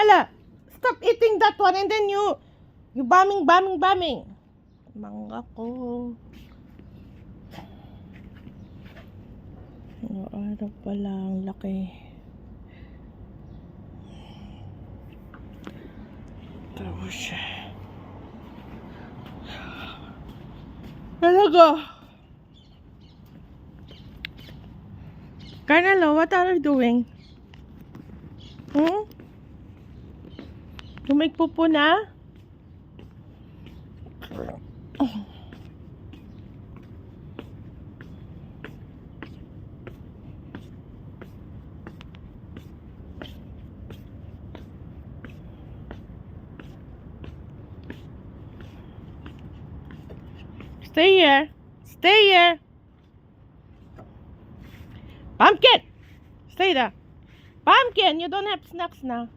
Ella, stop eating that one and then you, you bombing, bombing, bombing. Mangga ko. Ano araw pa lang, laki. Tapos siya. Talaga. Carnelo, what are you doing? Hmm? Tumigpupo na? Stay here. Stay here. Pumpkin! Stay there. Pumpkin, you don't have snacks now.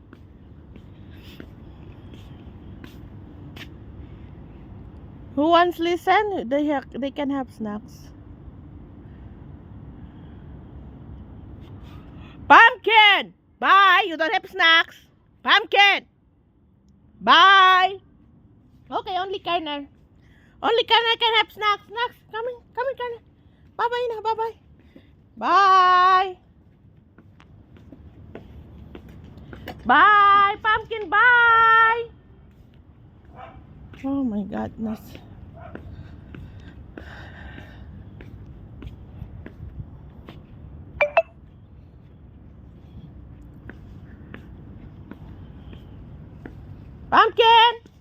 Who wants listen? They ha- they can have snacks. Pumpkin! Bye! You don't have snacks. Pumpkin! Bye! Okay, only Karner. Only Karner can have snacks. Snacks. Coming, coming, Karner. Bye-bye na, bye-bye. Bye! Bye! Pumpkin, bye! My goodness. Pumpkin!